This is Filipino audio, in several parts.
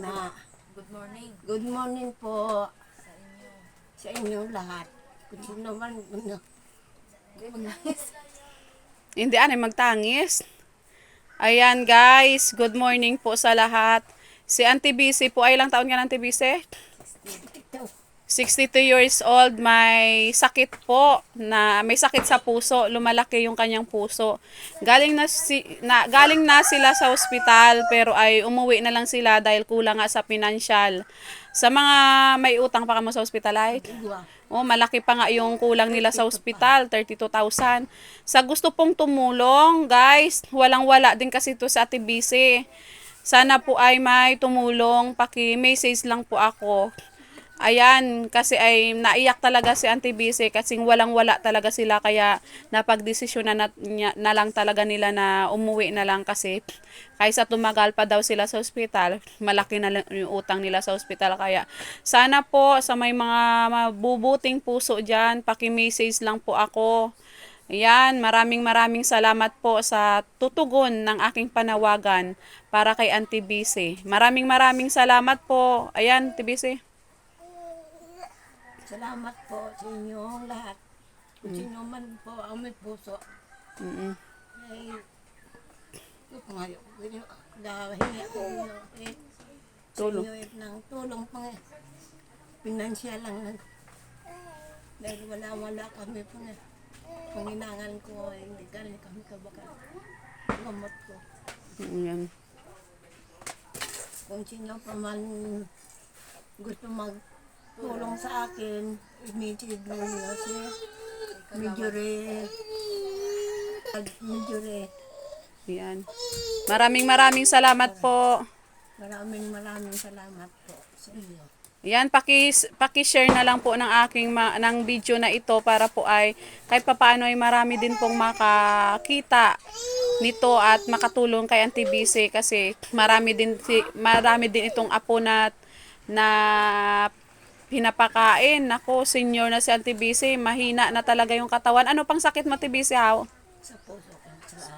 na Good morning good morning po sa inyo. sa inyo lahat. Kung sino man, ano, Hindi, anay magtangis. Ayan guys, good morning po sa lahat. Si Auntie BC po ay ilang taon ka na Auntie BC? Ito, 62 years old, may sakit po na may sakit sa puso, lumalaki yung kanyang puso. Galing na, si, na galing na sila sa ospital pero ay umuwi na lang sila dahil kulang nga sa financial. Sa mga may utang pa ka mo sa ospital ay. Oh, malaki pa nga yung kulang nila sa ospital, 32,000. Sa gusto pong tumulong, guys, walang-wala din kasi to sa Ate BC. Sana po ay may tumulong, paki-message lang po ako. Ayan, kasi ay naiyak talaga si Auntie BC kasi walang-wala talaga sila kaya napagdesisyon na, na, na lang talaga nila na umuwi na lang kasi kaysa tumagal pa daw sila sa ospital, malaki na lang yung utang nila sa ospital kaya sana po sa may mga mabubuting puso dyan, paki-message lang po ako. Ayan, maraming maraming salamat po sa tutugon ng aking panawagan para kay Auntie BC. Maraming maraming salamat po. Ayan, Auntie BC. Salamat po sa inyo lahat. Kung sino man po ang may puso, Mm-mm. ay ngayon, dahil ako eh, Tulong. Sa inyo eh, ng tulong pang pinansyal lang lang. Dahil wala-wala kami pang panginangan ko, eh, hindi galing kami kabaka. Gamot ko. Ayan. Kung sino pa man gusto magtulong sa akin, imitid mo niyo si Midjure. Midjure. Ayan. Maraming maraming salamat po. Maraming maraming salamat po sa iyo. Ayan, paki, paki-share na lang po ng aking ma, ng video na ito para po ay kahit papaano ay marami din pong makakita nito at makatulong kay Auntie BC kasi marami din si marami din itong apo na na pinapakain. Ako, senior na si Auntie BC, mahina na talaga yung katawan. Ano pang sakit mo, Auntie how? Sa puso ko, sa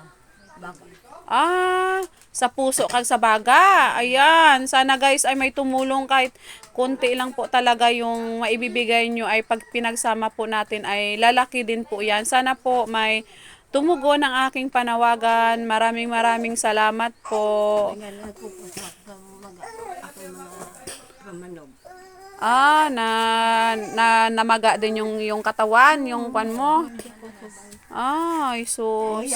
baka. Ah, sa puso kag sa baga. Ayan. Sana guys ay may tumulong kahit konti lang po talaga yung maibibigay nyo ay pag pinagsama po natin ay lalaki din po yan. Sana po may tumugon ang aking panawagan. Maraming maraming salamat po. Ako mga pamanog. Ah, na, na namaga din yung, yung katawan, yung kwan mo. Ay, sus.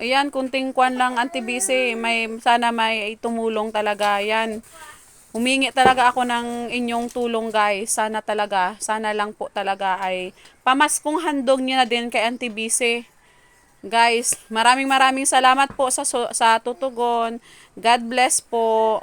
Ayan, kunting kwan lang antibisi. May, sana may tumulong talaga. Ayan. Humingi talaga ako ng inyong tulong guys. Sana talaga, sana lang po talaga ay pamaskong handog niyo na din kay Auntie BC. Guys, maraming maraming salamat po sa, sa tutugon. God bless po.